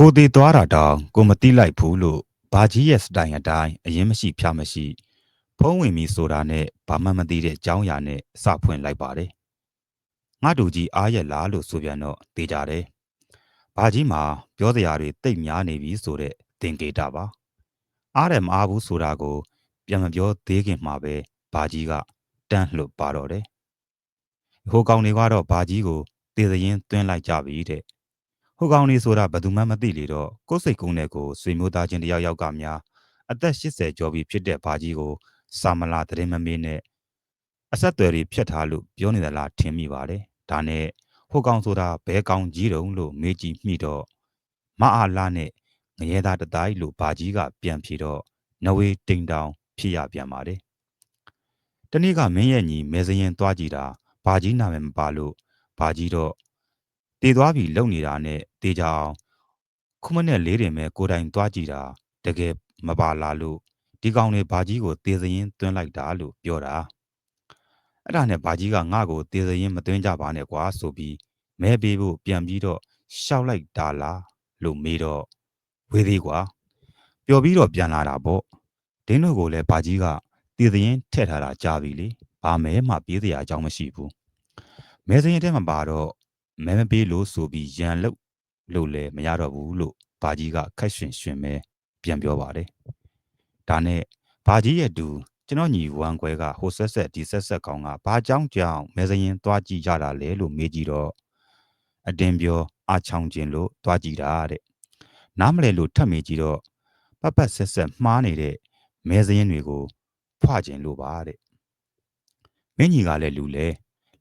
ကိုသေးသွားတာတောင်ကိုမတိလိုက်ဘူးလို့ဘာကြီးရဲ့စတိုင်အတိုင်းအရင်မရှိဖြာမရှိဖုံးဝင်ပြီဆိုတာနဲ့ဘာမှမသိတဲ့အကြောင်းအရာနဲ့စဖွင့်လိုက်ပါတယ်ငါတို့ကြီးအားရလားလို့ဆိုပြန်တော့တေးကြတယ်ဘာကြီးမှာပြောစရာတွေတိတ်များနေပြီဆိုတဲ့သင်္ကေတပါအားတယ်မအားဘူးဆိုတာကို ပြန်မပြောသေးခင်မှာပဲဘာကြီးကတန်းလှုပ်ပါတော့တယ်ဟိုကောင်တွေကတော့ဘာကြီးကိုတေးသရင်သွင်းလိုက်ကြပြီတဲ့ ဟိုကောင်တွေဆိုတာဘယ်သူမှမသိလေတော့ကိုယ်စိတ်ကုန်းတဲ့ကိုဆွေမျိုးသားချင်းတယောက်ယောက်ကများအသက်80ကျော်ပြီဖြစ်တဲ့ဘာကြီးကိုစာမလာသတင်းမမေးနဲ့အဆက်အသွယ်တွေဖြတ်ထားလို့ပြောနေသလားထင်မိပါတယ်ဒါနဲ့ဟိုကောင်ဆိုတာဘဲကောင်ကြီးတုံလို့မေးကြည့်မိတော့မအားလာနဲ့ငရဲသားတတိုင်းလို့ဘာကြီးကပြန်ဖြေတော့နဝေတိန်တောင်ဖြစ်ရပြန်ပါတယ်တနေ့ကမင်းရဲ့ညီမဲစရင်သွားကြည့်တာဘာကြီးနာမည်မပါလို့ဘာကြီးတော့ တည်သွားပြီလုံနေတာနဲ့တေးကြအောင်ခုမနဲ့လေးတင်မဲ့ကိုတိုင်သွားကြည့်တာတကယ်မပါလာလို့ဒီကောင်တွေဘာကြီးကိုတေးစရင်သွင်းလိုက်တာလို့ပြောတာအဲ့ဒါနဲ့ဘာကြီးကငါ့ကိုတေးစရင်မသွင်းကြပါနဲ့ကွာဆိုပြီးမဲပေးဖို့ပြန်ပြီးတော့ရှောက်လိုက်တာလားလို့မေးတော့ဝေးသေးကွာပျော်ပြီးတော့ပြန်လာတာပေါ့ဒင်းတို့ကိုလည်းဘာကြီးကတည်သရင်ထည့်ထားတာကြားပြီလေဘာမဲမှပြေးစရာအကြောင်းမရှိဘူးမဲစရင်ထဲမှာပါတော့ မဲမပေးလို့ဆိုပြီးရန်လုတ်လို့လည်းမရတော့ဘူးလို့ဘာကြီးကခက်ရှင်ရှင်ပဲပြန်ပြောပါတယ်ဒါနဲ့ဘာကြီးရဲ့တူကျွန်တော်ညီဝမ်ခွဲကဟိုဆက်ဆက်ဒီဆက်ဆက်ကောင်ကဘာကြောင်းကြောင်းမဲစရင်သွားကြည့်ကြတာလဲလို့မေးကြည့်တော့အတင်ပြောအချောင်းကျင်လို့သွားကြည့်တာတဲ့နားမလဲလို့ထပ်မေးကြည့်တော့ပတ်ပတ်ဆက်ဆက်မှားနေတဲ့မဲစရင်တွေကိုဖွာကျင်လို့ပါတဲ့မင်းကြီးကလည်းလူလဲ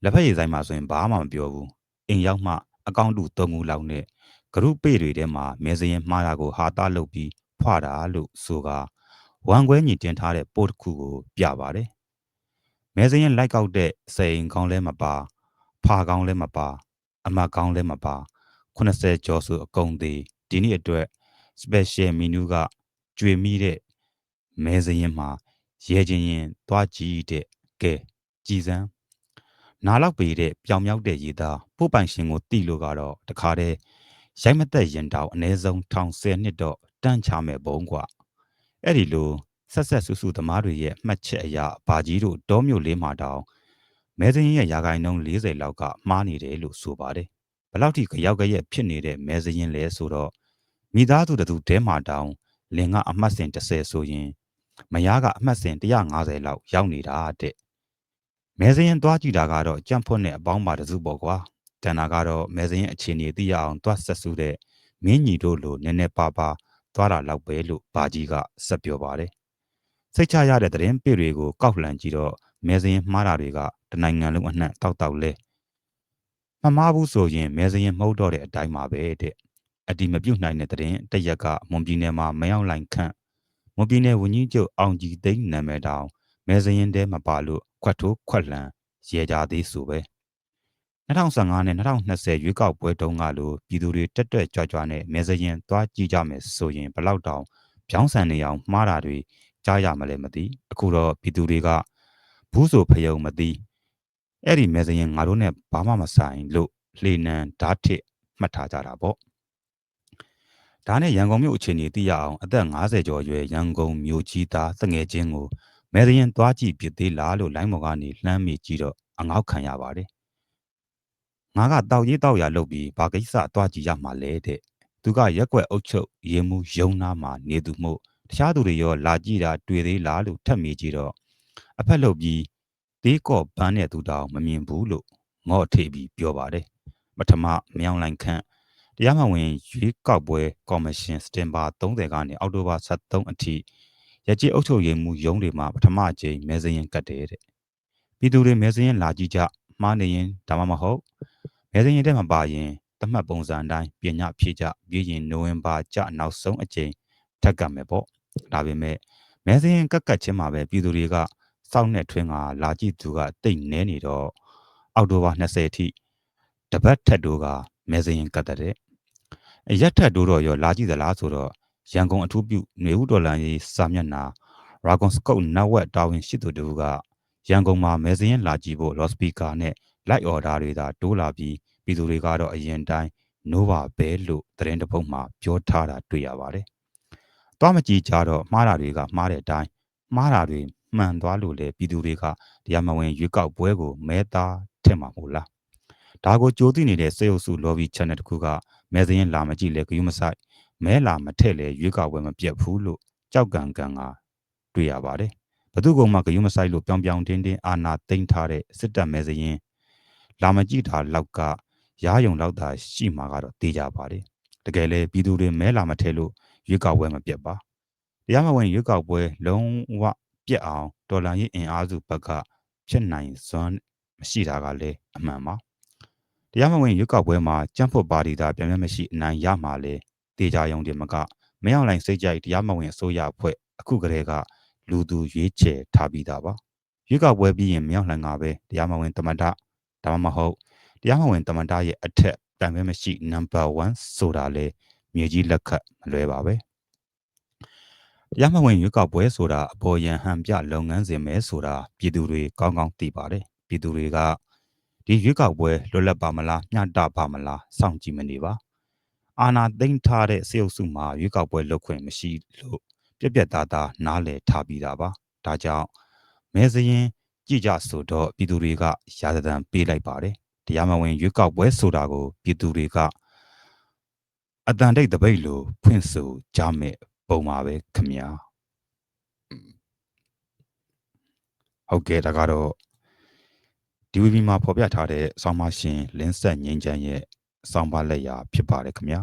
လက်ဖက်ရည်ဆိုင်မှာဆိုရင်ဘာမှမပြောဘူး အိမ်ရောက်မှအကောင့်တူ၃ခုလောက်နဲ့ဂရုပေတွေထဲမှာမဲစရင်မှားတာကိုဟာသားလုပ်ပြီးဖွာတာလို့ဆိုကဝမ်ခွဲညီတင်ထားတဲ့ပို့တစ်ခုကိုပြပါတယ်မဲစရင်လိုက်ကောက်တဲ့စိန်ကောင်းလဲမပါဖာကောင်းလဲမပါ အမတ်ကောင်းလဲမပါ80ကျော်ဆိုအကုန်သေးဒီနေ့အတွက် special menu ကကြွေမိတဲ့မဲစရင်မှာရဲချင်းရင်သွားကြည့်တဲ့ကဲကြည်စမ်း နားလောက်ပေတဲ့ပြောင်မြောက်တဲ့ရေသားပို့ပိုင်ရှင်ကိုတီလို့ကတော့တခါတည်းရိုက်မသက်ရင်တောင်အ ਨੇ ဆုံး1010နှစ်တော့တန့်ချမဲ့ဘုံကွာအဲ့ဒီလိုဆက်ဆက်ဆူဆူသမားတွေရဲ့မှတ်ချက်အရဘာကြီးတို့တောမြို့လေးမှာတောင်မဲစင်းရဲ့ရာဂိုင်းနှုန်း40လောက်ကမှားနေတယ်လို့ဆိုပါတယ်ဘလောက်ထိကြောက်ကြရက်ဖြစ်နေတဲ့မဲစင်းလဲဆိုတော့မိသားစုတူတဲမှာတောင်လင်ကအမှတ်စဉ်30ဆိုရင်မယားကအမှတ်စဉ်150လောက်ရောက်နေတာတဲ့ မဲစရင်သွားကြည့်တာကတော့ကြံ့ဖွတ်နဲ့အပေါင်းပါတစုပေါ့ကွာတန်တာကတော့မဲစရင်အခြေအနေသိရအောင်သွားဆက်စုတဲ့မင်းညီတို့လိုနည်းနည်းပါပါသွားတာလောက်ပဲလို့ဘာကြီးကဆက်ပြောပါတယ်စိတ်ချရတဲ့သတင်းပေတွေကိုကောက်လှန်ကြည့်တော့မဲစရင်မှားတာတွေကတနိုင်ငံလုံးအနှံ့တောက်တောက်လဲမမားဘူးဆိုရင်မဲစရင်မဟုတ်တော့တဲ့အတိုင်းပါပဲတဲ့အတီမပြုတ်နိုင်တဲ့သတင်းတရက်ကမွန်ပြည်နယ်မှာမရောက်လိုက်ခန့်မွန်ပြည်နယ်ဝန်ကြီးချုပ်အောင်ကြည်သိန်းနာမည်တောင်မဲစရင်တဲမပါလို့ ခွတ်ထိုးခွက်လန်ရဲကြသေးဆိုပဲ2015နဲ့2020ရွေးကောက်ပွဲတုန်းကလိုပြည်သူတွေတက်တက်ကြွကြွနဲ့မဲစရင်သွားကြည့်ကြမယ်ဆိုရင်ဘလောက်တောင်ပြောင်းဆန်နေအောင်မှားတာတွေကြားရမလဲမသိအခုတော့ပြည်သူတွေကဘူးဆိုဖယုံမသိအဲ့ဒီမဲစရင်ငါတို့နဲ့ဘာမှမဆိုင်လို့လှေနံဓာတ်ထစ်မှတ်ထားကြတာပေါ့ဒါနဲ့ရန်ကုန်မြို့အခြေအနေသိရအောင်အသက်50ကျော်အရွယ်ရန်ကုန်မြို့ကြီးသားတငယ်ချင်းကို မဲသရင်သွားကြည့်ဖြစ်သေးလားလို့လိုင်းမော်ကနေလှမ်းမိကြည့်တော့အငေါက်ခံရပါတယ်ငါကတောက်ရေးတောက်ရလုပ်ပြီးဘာကိစ္စသွားကြည့်ရမှာလဲတဲ့သူကရက်ွက်အုပ်ချုပ်ရေမှုယုံနာမှာနေသူမို့တခြားသူတွေရောလာကြည့်တာတွေ့သေးလားလို့ထပ်မိကြည့်တော့အဖက်လုပ်ပြီးသေးကော့ဘန်းတဲ့သူတောင်မမြင်ဘူးလို့ငေါ့ထေပြီးပြောပါတယ်ပထမမြောင်လိုင်ခန့်တရားမဝင်ရွေးကောက်ပွဲကော်မရှင်စတင်ဘာ30ကနေအောက်တိုဘာ23အထိ ရကြေးအုပ်ချုပ်ရေးမှူးရုံးတွေမှာပထမကြိမ်မဲစရင်ကတ်တယ်တဲ့ပြည်သူတွေမဲစရင်လာကြည့်ကြမှားနေရင်ဒါမှမဟုတ်မဲစရင်တဲ့မပါရင်တမတ်ပုံစံတိုင်းပြင်ညဖြည့်ကြပြီးရင်နိုဝင်ဘာကျနောက်ဆုံးအကြိမ်ထက်ကတ်မယ်ပေါ့ဒါပေမဲ့မဲစရင်ကတ်ကတ်ချင်းမှာပဲပြည်သူတွေကစောင့်နဲ့ထွင်းကလာကြည့်သူကတိတ်နဲနေတော့အောက်တိုဘာ20အထိတပတ်ထက်တို့ကမဲစရင်ကတ်တဲ့ရက်ထက်တို့တော့ရောလာကြည့်သလားဆိုတော့ ရန်ကုန်အထူးပြုနေဦးဒေါ်လာရေးစာမျက်နှာ Dragon Scope နက်ဝက်တာဝန်ရှိသူတို့ကရန်ကုန်မှာမဲစရင်လာကြည့်ဖို့ loud speaker နဲ့ light order တွေသာတိုးလာပြီးပြည်သူတွေကတော့အရင်တိုင်းနိုးပါပဲလို့သတင်းတစ်ပုဒ်မှာပြောထားတာတွေ့ရပါတယ်။သွားမကြည့်ကြတော့မှားတာတွေကမှားတဲ့အတိုင်းမှားတာတွေမှန်သွားလို့လေပြည်သူတွေကတရားမဝင်ရွေးကောက်ပွဲကိုမဲသားထင်မှာမို့လား။ဒါကိုကြိုးသိနေတဲ့စေအုပ်စု lobby channel တစ်ခုကမဲစရင်လာမကြည့်လေဂယုမဆိုင် မဲလာမထက်လေရွေးကောက်ပွဲမပြတ်ဘူးလို့ကြောက်ကန်ကန်ကတွေ့ရပါတယ်။ဘသူကောင်မှဂယုမဆိုင်လို့ပြောင်ပြောင်တင်းတင်းအာနာသိမ့်ထားတဲ့စစ်တပ်မဲစရင်လာမကြည့်တာလောက်ကရားယုံလောက်တာရှိမှာကတော့တေးကြပါတယ်တကယ်လေပြည်သူတွေမဲလာမထဲလို့ရွေးကောက်ပွဲမပြတ်ပါတရားမဝင်ရွေးကောက်ပွဲလုံးဝပြတ်အောင်ဒေါ်လာရေးအင်အားစုဘက်ကဖြစ်နိုင်စွမ်းမရှိတာကလည်းအမှန်ပါတရားမဝင်ရွေးကောက်ပွဲမှာကြမ်းဖွတ်ပါတီသားပြန်ပြမရှိအနိုင်ရမှာလေ တေးကြယုံတယ်မကမင်းအောင်လိုင်စိတ်ကြိုက်တရားမဝင်အစိုးရအဖွဲ့အခုကလေးကလူသူရွေးချယ်ထားပြီးသားပါရွေးကောက်ပွဲပြီးရင်မြောက်လှန်ကပဲတရားမဝင်တမန်တဒါမှမဟုတ်တရားမဝင်တမန်တရဲ့အထက်တန်ပဲမရှိနံပါတ်1ဆိုတာလေမြေကြီးလက်ခတ်မလွဲပါပဲတရားမဝင်ရွေးကောက်ပွဲဆိုတာအပေါ်ယံဟန်ပြလုပ်ငန်းစဉ်ပဲဆိုတာပြည်သူတွေကောင်းကောင်းသိပါတယ်ပြည်သူတွေကဒီရွေးကောက်ပွဲလွတ်လပ်ပါမလားမျှတပါမလားစောင့်ကြည့်မနေပါ အာနာသိမ့်ထားတဲ့စေအုပ်စုမှာရွေးကောက်ပွဲလုပ်ခွင့်မရှိလို့ပြက်ပြက်သားသားနားလည်ထားပြီးတာပါဒါကြောင့်မဲစရင်ကြည်ကြဆိုတော့ပြည်သူတွေကရာဇသံပေးလိုက်ပါတယ်တရားမဝင်ရွေးကောက်ပွဲဆိုတာကိုပြည်သူတွေကအတန်တိတ်တပိတ်လိုဖွင့်ဆိုကြမဲ့ပုံပါပဲခင်ဗျာဟုတ်ကဲ့ဒါကတော့ DVB မှာဖော်ပြထားတဲ့ဆောင်းပါရှင်လင်းဆက်ငိမ့်ချမ်းရဲ့ ဆောင်းပါလက်ရာဖြစ်ပါတယ်ခင်ဗျာ